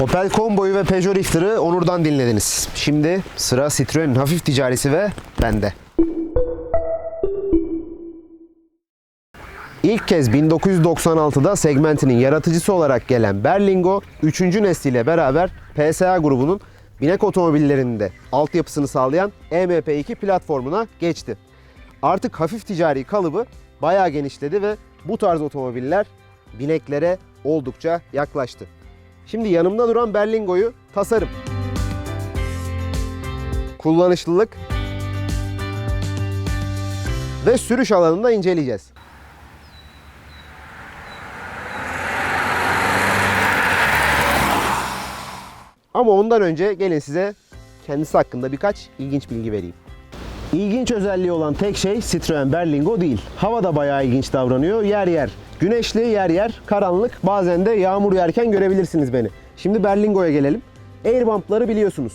Opel Combo'yu ve Peugeot Rifter'ı Onur'dan dinlediniz. Şimdi sıra Citroen'in hafif ticarisi ve bende. İlk kez 1996'da segmentinin yaratıcısı olarak gelen Berlingo 3. nesliyle beraber PSA grubunun binek otomobillerinde altyapısını sağlayan EMP2 platformuna geçti. Artık hafif ticari kalıbı bayağı genişledi ve bu tarz otomobiller bineklere oldukça yaklaştı. Şimdi yanımda duran Berlingo'yu tasarım, kullanışlılık ve sürüş alanında inceleyeceğiz. Ama ondan önce gelin size kendisi hakkında birkaç ilginç bilgi vereyim. İlginç özelliği olan tek şey Citroen Berlingo değil. Hava da bayağı ilginç davranıyor. Yer yer güneşli, yer yer karanlık. Bazen de yağmur yerken görebilirsiniz beni. Şimdi Berlingo'ya gelelim. Airbump'ları biliyorsunuz.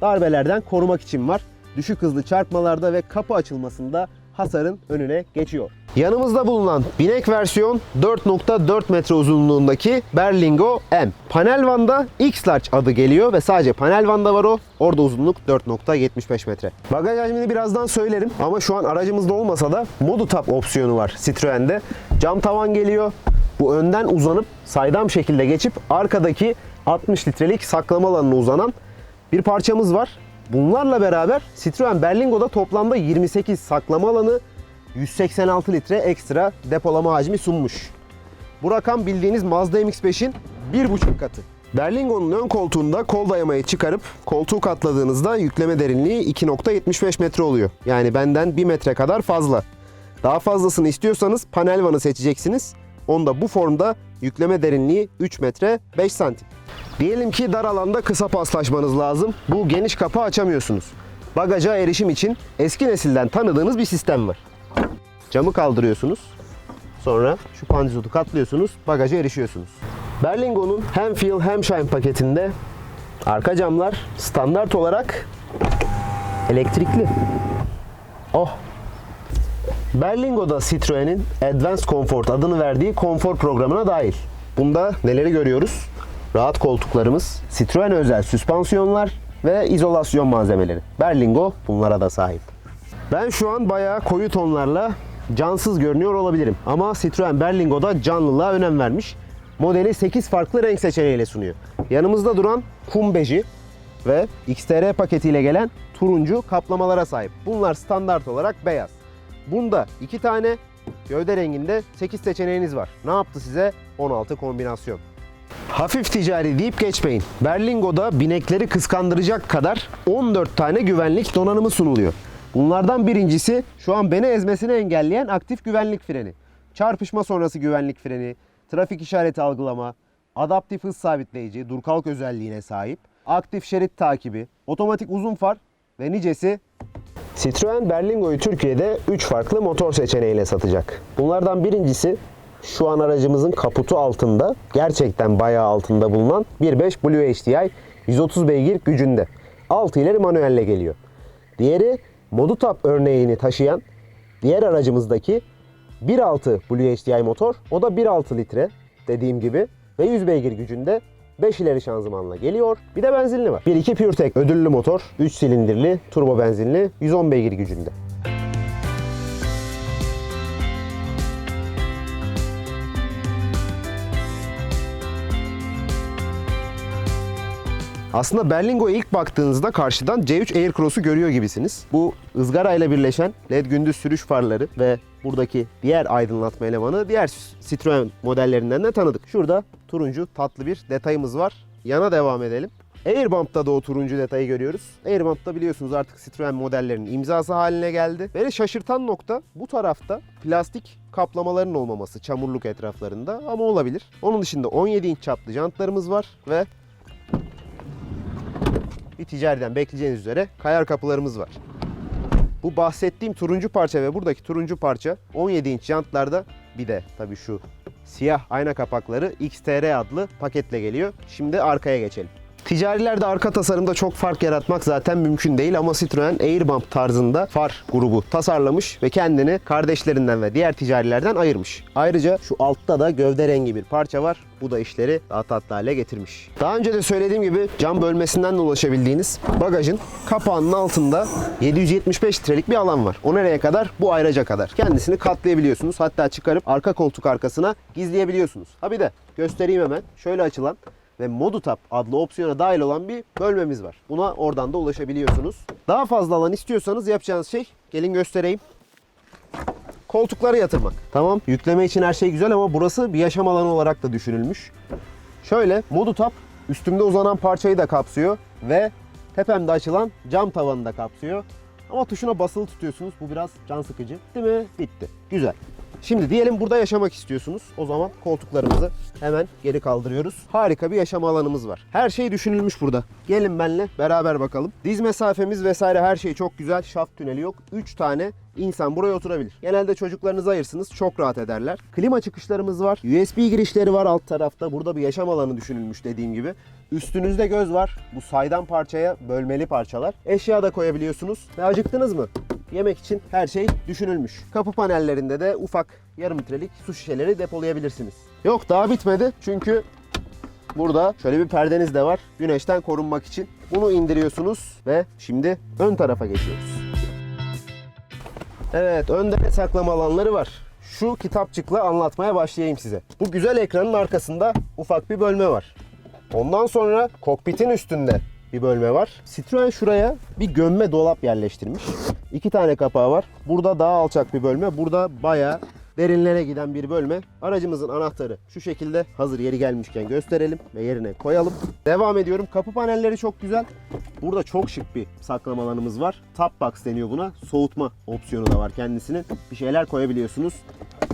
Darbelerden korumak için var. Düşük hızlı çarpmalarda ve kapı açılmasında hasarın önüne geçiyor. Yanımızda bulunan binek versiyon 4.4 metre uzunluğundaki Berlingo M. Panel vanda X-Large adı geliyor ve sadece panel vanda var o. Orada uzunluk 4.75 metre. Bagaj hacmini birazdan söylerim ama şu an aracımızda olmasa da Modutap opsiyonu var Citroen'de. Cam tavan geliyor. Bu önden uzanıp saydam şekilde geçip arkadaki 60 litrelik saklama alanına uzanan bir parçamız var. Bunlarla beraber Citroen Berlingo'da toplamda 28 saklama alanı, 186 litre ekstra depolama hacmi sunmuş. Bu rakam bildiğiniz Mazda MX-5'in 1,5 katı. Berlingo'nun ön koltuğunda kol dayamayı çıkarıp koltuğu katladığınızda yükleme derinliği 2.75 metre oluyor. Yani benden 1 metre kadar fazla. Daha fazlasını istiyorsanız panel vanı seçeceksiniz. Onda bu formda yükleme derinliği 3 metre 5 santim. Diyelim ki dar alanda kısa paslaşmanız lazım. Bu geniş kapı açamıyorsunuz. Bagaja erişim için eski nesilden tanıdığınız bir sistem var. Camı kaldırıyorsunuz. Sonra şu pandizotu katlıyorsunuz, bagaja erişiyorsunuz. Berlingo'nun hem Feel hem Shine paketinde arka camlar standart olarak elektrikli. Oh! Berlingo'da Citroen'in Advanced Comfort adını verdiği konfor programına dahil. Bunda neleri görüyoruz? Rahat koltuklarımız, Citroen özel süspansiyonlar ve izolasyon malzemeleri. Berlingo bunlara da sahip. Ben şu an bayağı koyu tonlarla cansız görünüyor olabilirim. Ama Citroen Berlingo'da canlılığa önem vermiş. Modeli 8 farklı renk seçeneğiyle sunuyor. Yanımızda duran kum beji ve XTR paketiyle gelen turuncu kaplamalara sahip. Bunlar standart olarak beyaz. Bunda 2 tane gövde renginde 8 seçeneğiniz var. Ne yaptı size? 16 kombinasyon. Hafif ticari deyip geçmeyin. Berlingo'da binekleri kıskandıracak kadar 14 tane güvenlik donanımı sunuluyor. Bunlardan birincisi şu an beni ezmesini engelleyen aktif güvenlik freni. Çarpışma sonrası güvenlik freni, trafik işareti algılama, adaptif hız sabitleyici, dur kalk özelliğine sahip, aktif şerit takibi, otomatik uzun far ve nicesi Citroen Berlingo'yu Türkiye'de 3 farklı motor seçeneğiyle satacak. Bunlardan birincisi şu an aracımızın kaputu altında, gerçekten bayağı altında bulunan 1.5 Blue HDI 130 beygir gücünde. 6 ileri manuelle geliyor. Diğeri Modutap örneğini taşıyan diğer aracımızdaki 1.6 Blue HDI motor. O da 1.6 litre dediğim gibi ve 100 beygir gücünde 5 ileri şanzımanla geliyor. Bir de benzinli var. 1.2 PureTech ödüllü motor, 3 silindirli, turbo benzinli, 110 beygir gücünde. Aslında Berlingo'ya ilk baktığınızda karşıdan C3 Aircross'u görüyor gibisiniz. Bu ızgarayla birleşen LED gündüz sürüş farları ve buradaki diğer aydınlatma elemanı diğer Citroen modellerinden de tanıdık. Şurada turuncu tatlı bir detayımız var. Yana devam edelim. Airbump'ta da o turuncu detayı görüyoruz. Airbump'ta biliyorsunuz artık Citroen modellerinin imzası haline geldi. Beni şaşırtan nokta bu tarafta plastik kaplamaların olmaması çamurluk etraflarında ama olabilir. Onun dışında 17 inç çaplı jantlarımız var ve bir ticariden bekleyeceğiniz üzere kayar kapılarımız var. Bu bahsettiğim turuncu parça ve buradaki turuncu parça 17 inç jantlarda bir de tabii şu siyah ayna kapakları XTR adlı paketle geliyor. Şimdi arkaya geçelim. Ticarilerde arka tasarımda çok fark yaratmak zaten mümkün değil ama Citroen Airbump tarzında far grubu tasarlamış ve kendini kardeşlerinden ve diğer ticarilerden ayırmış. Ayrıca şu altta da gövde rengi bir parça var. Bu da işleri daha tatlı hale getirmiş. Daha önce de söylediğim gibi cam bölmesinden de ulaşabildiğiniz bagajın kapağının altında 775 litrelik bir alan var. O nereye kadar? Bu ayraca kadar. Kendisini katlayabiliyorsunuz. Hatta çıkarıp arka koltuk arkasına gizleyebiliyorsunuz. Ha bir de göstereyim hemen. Şöyle açılan ve Modutap adlı opsiyona dahil olan bir bölmemiz var. Buna oradan da ulaşabiliyorsunuz. Daha fazla alan istiyorsanız yapacağınız şey gelin göstereyim. Koltukları yatırmak. Tamam yükleme için her şey güzel ama burası bir yaşam alanı olarak da düşünülmüş. Şöyle Modutap üstümde uzanan parçayı da kapsıyor ve tepemde açılan cam tavanı da kapsıyor. Ama tuşuna basılı tutuyorsunuz. Bu biraz can sıkıcı. Değil mi? Bitti. Güzel. Şimdi diyelim burada yaşamak istiyorsunuz. O zaman koltuklarımızı hemen geri kaldırıyoruz. Harika bir yaşam alanımız var. Her şey düşünülmüş burada. Gelin benle beraber bakalım. Diz mesafemiz vesaire her şey çok güzel. Şaft tüneli yok. 3 tane insan buraya oturabilir. Genelde çocuklarınızı ayırsınız. Çok rahat ederler. Klima çıkışlarımız var. USB girişleri var alt tarafta. Burada bir yaşam alanı düşünülmüş dediğim gibi. Üstünüzde göz var. Bu saydam parçaya bölmeli parçalar. Eşya da koyabiliyorsunuz. Ve acıktınız mı? Yemek için her şey düşünülmüş. Kapı panellerinde de ufak yarım litrelik su şişeleri depolayabilirsiniz. Yok daha bitmedi çünkü burada şöyle bir perdeniz de var güneşten korunmak için. Bunu indiriyorsunuz ve şimdi ön tarafa geçiyoruz. Evet önde ne saklama alanları var. Şu kitapçıkla anlatmaya başlayayım size. Bu güzel ekranın arkasında ufak bir bölme var. Ondan sonra kokpitin üstünde bir bölme var. Citroen şuraya bir gömme dolap yerleştirmiş. İki tane kapağı var. Burada daha alçak bir bölme. Burada bayağı derinlere giden bir bölme. Aracımızın anahtarı şu şekilde hazır yeri gelmişken gösterelim ve yerine koyalım. Devam ediyorum. Kapı panelleri çok güzel. Burada çok şık bir saklama alanımız var. Top box deniyor buna. Soğutma opsiyonu da var kendisinin. Bir şeyler koyabiliyorsunuz.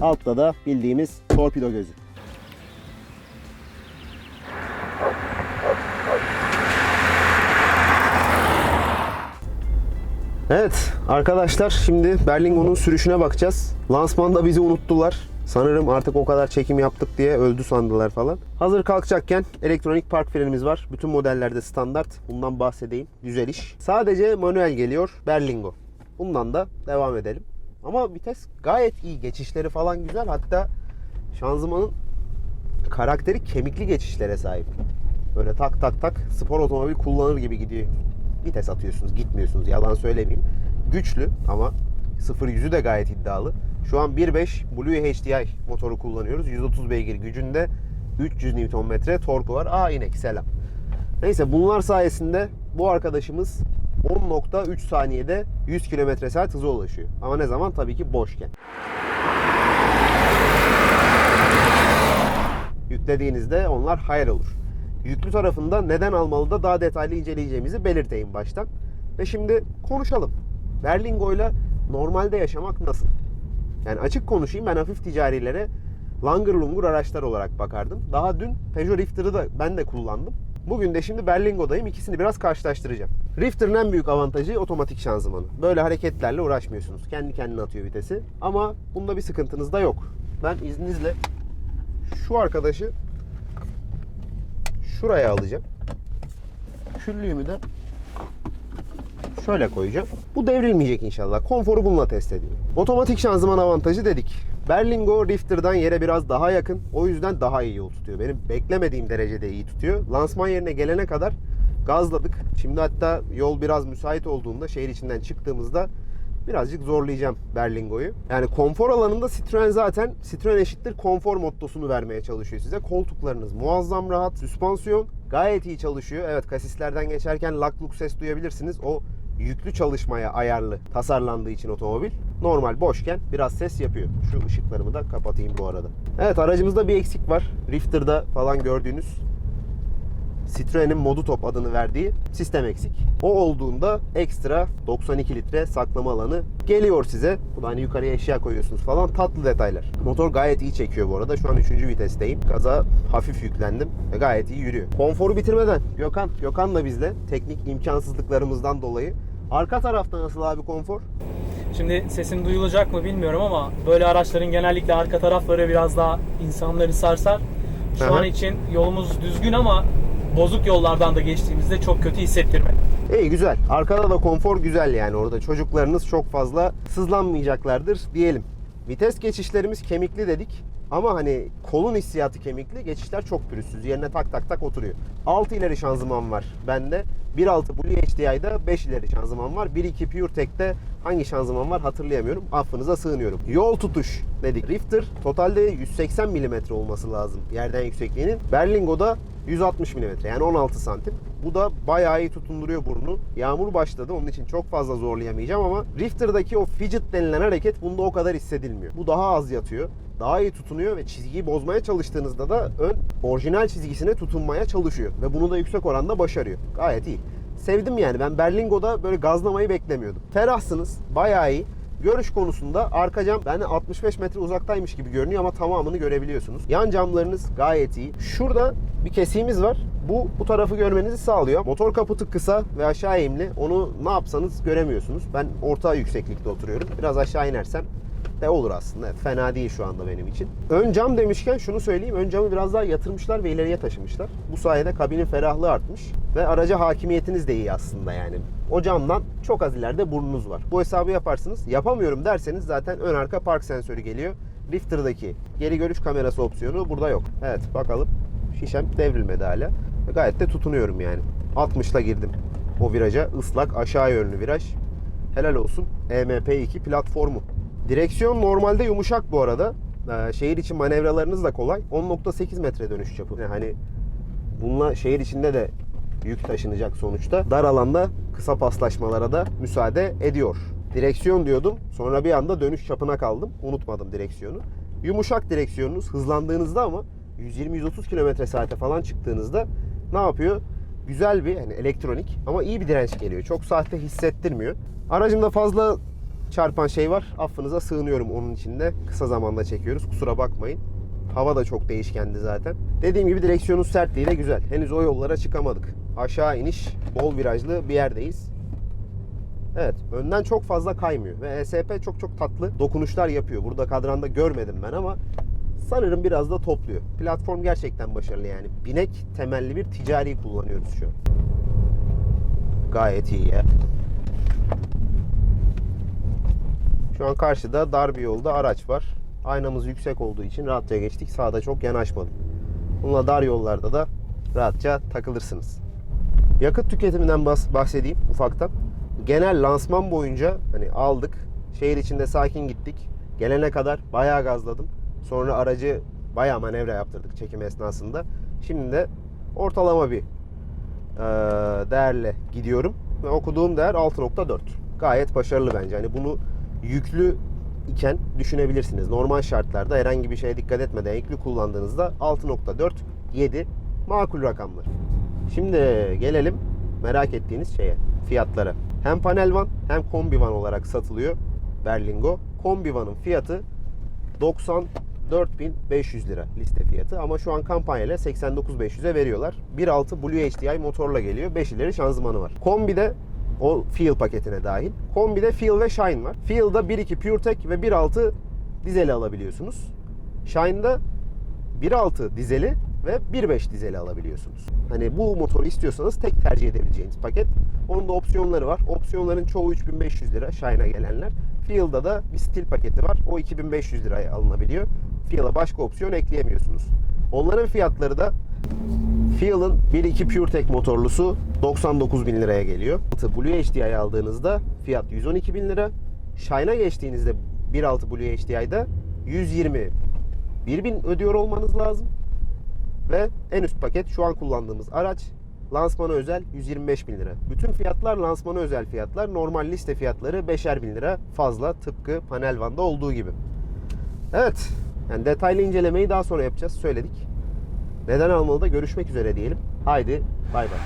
Altta da bildiğimiz torpido gözü. Evet arkadaşlar şimdi Berlingo'nun sürüşüne bakacağız. Lansmanda bizi unuttular. Sanırım artık o kadar çekim yaptık diye öldü sandılar falan. Hazır kalkacakken elektronik park frenimiz var. Bütün modellerde standart. Bundan bahsedeyim. Güzel iş. Sadece manuel geliyor Berlingo. Bundan da devam edelim. Ama vites gayet iyi. Geçişleri falan güzel. Hatta şanzımanın karakteri kemikli geçişlere sahip. Böyle tak tak tak spor otomobil kullanır gibi gidiyor. Vites atıyorsunuz, gitmiyorsunuz. Yalan söylemeyeyim. Güçlü ama 0-100'ü de gayet iddialı. Şu an 1.5 Blue HDI motoru kullanıyoruz. 130 beygir gücünde 300 Nm torku var. Aa inek selam. Neyse bunlar sayesinde bu arkadaşımız 10.3 saniyede 100 km saat hıza ulaşıyor. Ama ne zaman? Tabii ki boşken. Yüklediğinizde onlar hayal olur. Yüklü tarafında neden almalı da daha detaylı inceleyeceğimizi belirteyim baştan. Ve şimdi konuşalım. Berlingo ile normalde yaşamak nasıl? Yani açık konuşayım ben hafif ticarilere langır lungur araçlar olarak bakardım. Daha dün Peugeot Rifter'ı da ben de kullandım. Bugün de şimdi Berlingo'dayım. İkisini biraz karşılaştıracağım. Rifter'ın en büyük avantajı otomatik şanzımanı. Böyle hareketlerle uğraşmıyorsunuz. Kendi kendine atıyor vitesi. Ama bunda bir sıkıntınız da yok. Ben izninizle şu arkadaşı şuraya alacağım. Küllüğümü de şöyle koyacağım. Bu devrilmeyecek inşallah. Konforu bununla test ediyorum. Otomatik şanzıman avantajı dedik. Berlingo Rifter'dan yere biraz daha yakın. O yüzden daha iyi yol tutuyor. Benim beklemediğim derecede iyi tutuyor. Lansman yerine gelene kadar gazladık. Şimdi hatta yol biraz müsait olduğunda şehir içinden çıktığımızda birazcık zorlayacağım Berlingo'yu. Yani konfor alanında Citroen zaten Citroen eşittir konfor mottosunu vermeye çalışıyor size. Koltuklarınız muazzam rahat, süspansiyon gayet iyi çalışıyor. Evet kasislerden geçerken lak luk ses duyabilirsiniz. O yüklü çalışmaya ayarlı tasarlandığı için otomobil normal boşken biraz ses yapıyor. Şu ışıklarımı da kapatayım bu arada. Evet aracımızda bir eksik var. Rifter'da falan gördüğünüz Citroen'in modu top adını verdiği sistem eksik. O olduğunda ekstra 92 litre saklama alanı geliyor size. Bu da hani yukarıya eşya koyuyorsunuz falan tatlı detaylar. Motor gayet iyi çekiyor bu arada. Şu an 3. vitesteyim. Gaza hafif yüklendim ve gayet iyi yürüyor. Konforu bitirmeden Gökhan, Gökhan da bizde teknik imkansızlıklarımızdan dolayı. Arka tarafta nasıl abi konfor? Şimdi sesim duyulacak mı bilmiyorum ama böyle araçların genellikle arka tarafları biraz daha insanları sarsar. Şu Aha. an için yolumuz düzgün ama bozuk yollardan da geçtiğimizde çok kötü hissettirmedi. İyi güzel. Arkada da konfor güzel yani orada. Çocuklarınız çok fazla sızlanmayacaklardır diyelim. Vites geçişlerimiz kemikli dedik. Ama hani kolun hissiyatı kemikli, geçişler çok pürüzsüz. Yerine tak tak tak oturuyor. 6 ileri şanzıman var bende. 1.6 Blue HDI'da 5 ileri şanzıman var. 1.2 PureTech'te hangi şanzıman var hatırlayamıyorum. Affınıza sığınıyorum. Yol tutuş dedik. Rifter totalde 180 mm olması lazım yerden yüksekliğinin. Berlingo'da 160 mm yani 16 santim. Bu da bayağı iyi tutunduruyor burnu. Yağmur başladı onun için çok fazla zorlayamayacağım ama Rifter'daki o fidget denilen hareket bunda o kadar hissedilmiyor. Bu daha az yatıyor. Daha iyi tutunuyor ve çizgiyi bozmaya çalıştığınızda da ön orijinal çizgisine tutunmaya çalışıyor. Ve bunu da yüksek oranda başarıyor. Gayet iyi. Sevdim yani ben Berlingo'da böyle gazlamayı beklemiyordum. Ferahsınız. Bayağı iyi. Görüş konusunda arka cam ben 65 metre uzaktaymış gibi görünüyor ama tamamını görebiliyorsunuz. Yan camlarınız gayet iyi. Şurada bir kesiğimiz var. Bu bu tarafı görmenizi sağlıyor. Motor kaputu kısa ve aşağı eğimli. Onu ne yapsanız göremiyorsunuz. Ben orta yükseklikte oturuyorum. Biraz aşağı inersem de olur aslında. Fena değil şu anda benim için. Ön cam demişken şunu söyleyeyim. Ön camı biraz daha yatırmışlar ve ileriye taşımışlar. Bu sayede kabinin ferahlığı artmış ve araca hakimiyetiniz de iyi aslında yani. O camdan çok az ileride burnunuz var. Bu hesabı yaparsınız. Yapamıyorum derseniz zaten ön arka park sensörü geliyor. Lifter'daki geri görüş kamerası opsiyonu burada yok. Evet bakalım. Şişem devrilmedi hala. Gayet de tutunuyorum yani. 60'la girdim o viraja. ıslak aşağı yönlü viraj. Helal olsun. EMP2 platformu. Direksiyon normalde yumuşak bu arada. Ee, şehir için manevralarınız da kolay. 10.8 metre dönüş çapı. Yani hani bununla şehir içinde de yük taşınacak sonuçta. Dar alanda kısa paslaşmalara da müsaade ediyor. Direksiyon diyordum. Sonra bir anda dönüş çapına kaldım. Unutmadım direksiyonu. Yumuşak direksiyonunuz hızlandığınızda ama 120-130 km saate falan çıktığınızda ne yapıyor? Güzel bir hani elektronik ama iyi bir direnç geliyor. Çok saatte hissettirmiyor. Aracımda fazla çarpan şey var. Affınıza sığınıyorum onun içinde. Kısa zamanda çekiyoruz. Kusura bakmayın. Hava da çok değişkendi zaten. Dediğim gibi direksiyonun sertliği de güzel. Henüz o yollara çıkamadık. Aşağı iniş, bol virajlı bir yerdeyiz. Evet, önden çok fazla kaymıyor ve ESP çok çok tatlı dokunuşlar yapıyor. Burada kadranda görmedim ben ama sanırım biraz da topluyor. Platform gerçekten başarılı yani. Binek temelli bir ticari kullanıyoruz şu an. Gayet iyi ya. Şu an karşıda dar bir yolda araç var. Aynamız yüksek olduğu için rahatça geçtik. Sağda çok yanaşmadım. Bununla dar yollarda da rahatça takılırsınız. Yakıt tüketiminden bahs- bahsedeyim ufaktan. Genel lansman boyunca hani aldık. Şehir içinde sakin gittik. Gelene kadar bayağı gazladım. Sonra aracı bayağı manevra yaptırdık çekim esnasında. Şimdi de ortalama bir eee, değerle gidiyorum. Ve okuduğum değer 6.4. Gayet başarılı bence. Hani bunu yüklü iken düşünebilirsiniz. Normal şartlarda herhangi bir şeye dikkat etmeden yüklü kullandığınızda 6.4, 7 makul rakamlar. Şimdi gelelim merak ettiğiniz şeye, fiyatlara. Hem panel van hem kombi van olarak satılıyor Berlingo. Kombi vanın fiyatı 94.500 lira liste fiyatı ama şu an kampanyayla 89.500'e veriyorlar. 1.6 Blue HDI motorla geliyor. 5 ileri şanzımanı var. Kombide o Feel paketine dahil. Kombide Feel ve Shine var. Feel'da 1.2 PureTech ve 1.6 dizeli alabiliyorsunuz. Shine'da 1.6 dizeli ve 1.5 dizeli alabiliyorsunuz. Hani bu motoru istiyorsanız tek tercih edebileceğiniz paket. Onun da opsiyonları var. Opsiyonların çoğu 3500 lira Shine'a gelenler. Feel'da da bir stil paketi var. O 2500 liraya alınabiliyor. Feel'a başka opsiyon ekleyemiyorsunuz. Onların fiyatları da Feel'ın 1.2 PureTech motorlusu 99 bin liraya geliyor. Blue HDI aldığınızda fiyat 112 bin lira. Shine'a geçtiğinizde 1.6 Blue HDI'da 120 bin ödüyor olmanız lazım. Ve en üst paket şu an kullandığımız araç lansmana özel 125 bin lira. Bütün fiyatlar lansmana özel fiyatlar. Normal liste fiyatları 5'er bin lira fazla tıpkı panel van'da olduğu gibi. Evet. Yani detaylı incelemeyi daha sonra yapacağız. Söyledik. Neden almalı da görüşmek üzere diyelim. Haydi bay bay.